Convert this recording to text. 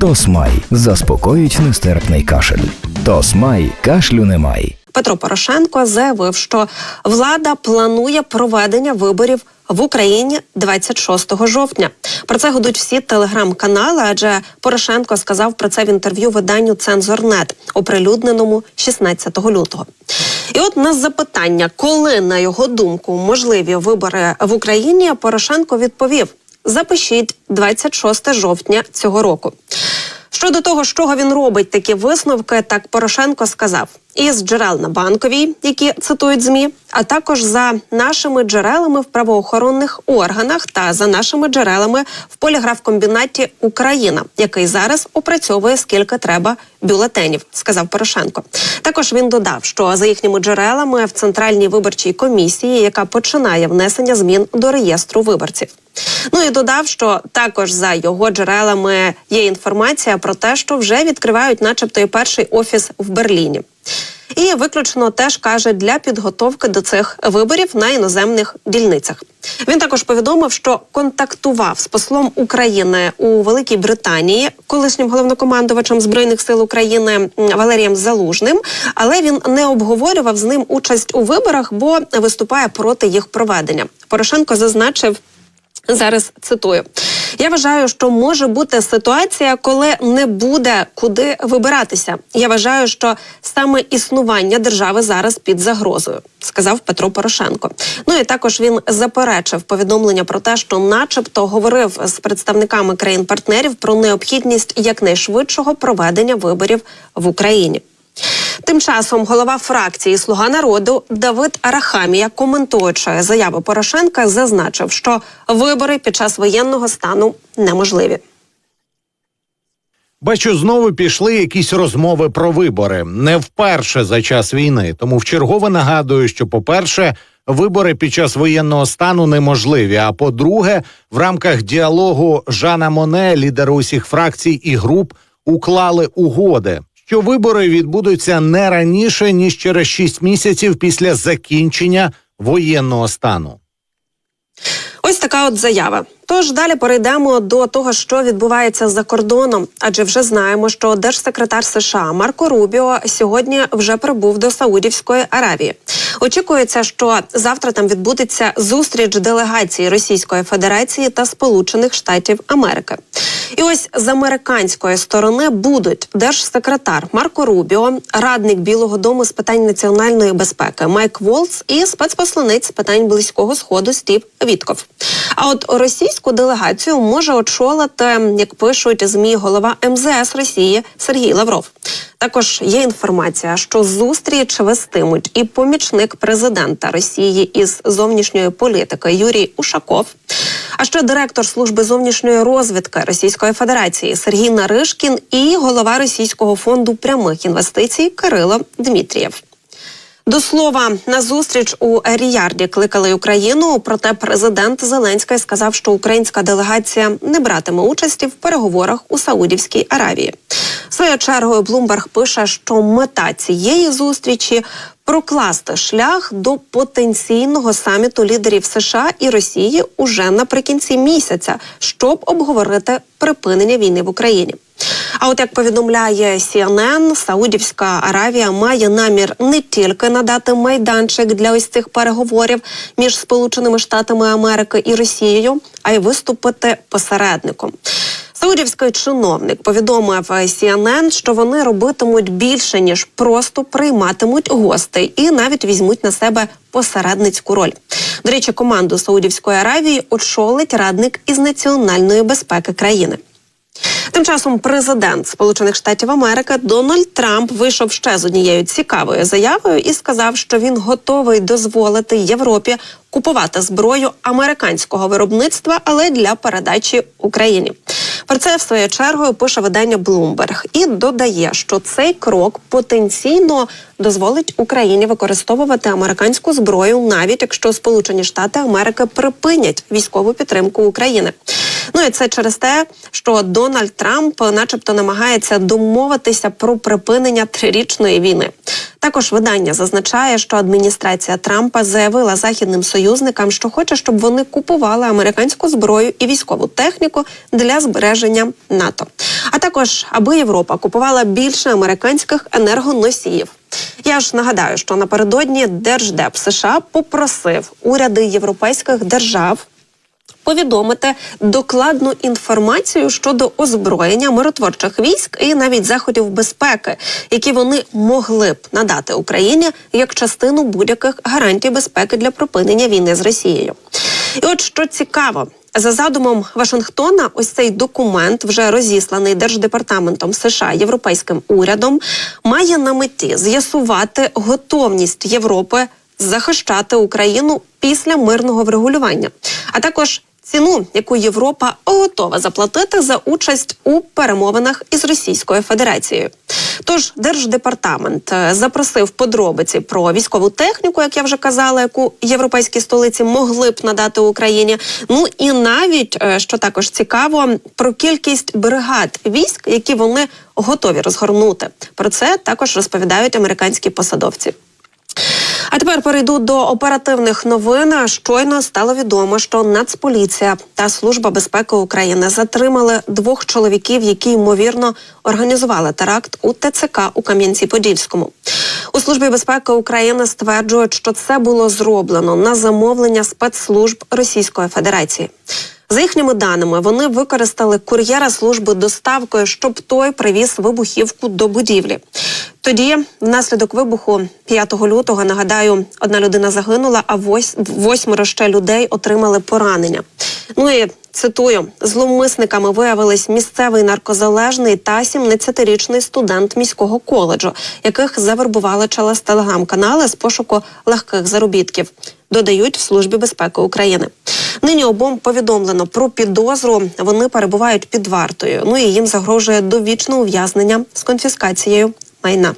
Тосмай заспокоїть нестерпний кашель. Тосмай кашлю немає. Петро Порошенко заявив, що влада планує проведення виборів в Україні 26 жовтня. Про це годуть всі телеграм-канали, адже Порошенко сказав про це в інтерв'ю виданню Цензорнет, оприлюдненому 16 лютого. І от на запитання, коли на його думку можливі вибори в Україні, Порошенко відповів: запишіть 26 жовтня цього року. Щодо того, з чого він робить такі висновки, так Порошенко сказав із джерел на банковій, які цитують змі, а також за нашими джерелами в правоохоронних органах та за нашими джерелами в поліграфкомбінаті Україна, який зараз опрацьовує скільки треба бюлетенів, сказав Порошенко. Також він додав, що за їхніми джерелами в центральній виборчій комісії, яка починає внесення змін до реєстру виборців. Ну і додав, що також за його джерелами є інформація про те, що вже відкривають, начебто, і перший офіс в Берліні. І виключно теж каже для підготовки до цих виборів на іноземних дільницях. Він також повідомив, що контактував з послом України у Великій Британії, колишнім головнокомандувачем збройних сил України Валерієм Залужним, але він не обговорював з ним участь у виборах, бо виступає проти їх проведення. Порошенко зазначив. Зараз цитую. Я вважаю, що може бути ситуація, коли не буде куди вибиратися. Я вважаю, що саме існування держави зараз під загрозою, сказав Петро Порошенко. Ну і також він заперечив повідомлення про те, що, начебто, говорив з представниками країн-партнерів про необхідність якнайшвидшого проведення виборів в Україні. Тим часом голова фракції Слуга народу Давид Арахамія, коментуючи заяви Порошенка, зазначив, що вибори під час воєнного стану неможливі. Бачу, знову пішли якісь розмови про вибори не вперше за час війни. Тому вчергове нагадую, що, по-перше, вибори під час воєнного стану неможливі. А по-друге, в рамках діалогу Жана Моне, лідери усіх фракцій і груп, уклали угоди, що вибори відбудуться не раніше ніж через 6 місяців після закінчення воєнного стану. Ось така от заява. Тож далі перейдемо до того, що відбувається за кордоном, адже вже знаємо, що держсекретар США Марко Рубіо сьогодні вже прибув до Саудівської Аравії. Очікується, що завтра там відбудеться зустріч делегації Російської Федерації та Сполучених Штатів Америки. І ось з американської сторони будуть держсекретар Марко Рубіо, радник Білого Дому з питань національної безпеки Майк Волц і спецпосланець з питань близького сходу Стів Вітков. А от російську делегацію може очолити, як пишуть змі, голова МЗС Росії Сергій Лавров. Також є інформація, що зустріч вестимуть і помічник президента Росії із зовнішньої політики Юрій Ушаков, а ще директор служби зовнішньої розвідки Російської Федерації Сергій Наришкін і голова Російського фонду прямих інвестицій Кирило Дмитрієв. До слова, на зустріч у Ріярді кликали Україну. Проте президент Зеленський сказав, що українська делегація не братиме участі в переговорах у Саудівській Аравії. Своєю чергою Блумберг пише, що мета цієї зустрічі прокласти шлях до потенційного саміту лідерів США і Росії уже наприкінці місяця, щоб обговорити припинення війни в Україні. А от як повідомляє CNN, Саудівська Аравія має намір не тільки надати майданчик для ось цих переговорів між Сполученими Штатами Америки і Росією, а й виступити посередником. Саудівський чиновник повідомив CNN, що вони робитимуть більше ніж просто прийматимуть гостей і навіть візьмуть на себе посередницьку роль. До речі, команду Саудівської Аравії очолить радник із національної безпеки країни. Тим часом президент Сполучених Штатів Америки Дональд Трамп вийшов ще з однією цікавою заявою і сказав, що він готовий дозволити Європі купувати зброю американського виробництва, але для передачі Україні. Про це в свою чергою пише видання Bloomberg і додає, що цей крок потенційно дозволить Україні використовувати американську зброю, навіть якщо Сполучені Штати Америки припинять військову підтримку України. Ну і це через те, що Дональд Трамп, начебто, намагається домовитися про припинення трирічної війни. Також видання зазначає, що адміністрація Трампа заявила західним союзникам, що хоче, щоб вони купували американську зброю і військову техніку для збереження НАТО. А також аби Європа купувала більше американських енергоносіїв. Я ж нагадаю, що напередодні Держдеп США попросив уряди європейських держав повідомити докладну інформацію щодо озброєння миротворчих військ і навіть заходів безпеки, які вони могли б надати Україні як частину будь-яких гарантій безпеки для припинення війни з Росією. І от що цікаво. За задумом Вашингтона, ось цей документ, вже розісланий держдепартаментом США європейським урядом, має на меті з'ясувати готовність Європи захищати Україну після мирного врегулювання, а також ціну, яку Європа готова заплатити за участь у перемовинах із Російською Федерацією. Тож держдепартамент е, запросив подробиці про військову техніку, як я вже казала, яку європейські столиці могли б надати Україні. Ну і навіть е, що також цікаво, про кількість бригад військ, які вони готові розгорнути. Про це також розповідають американські посадовці. А тепер перейду до оперативних новин. Щойно стало відомо, що Нацполіція та Служба безпеки України затримали двох чоловіків, які ймовірно організували теракт у ТЦК у Кам'янці-Подільському. У службі безпеки України стверджують, що це було зроблено на замовлення спецслужб Російської Федерації. За їхніми даними, вони використали кур'єра служби доставкою, щоб той привіз вибухівку до будівлі. Тоді, внаслідок вибуху 5 лютого, нагадаю, одна людина загинула, а вось, восьмеро ще людей отримали поранення. Ну і цитую: зловмисниками виявились місцевий наркозалежний та 17-річний студент міського коледжу, яких завербували через телеграм-канали з пошуку легких заробітків. Додають в службі безпеки України. Нині обом повідомлено про підозру. Вони перебувають під вартою. Ну і їм загрожує довічне ув'язнення з конфіскацією майна.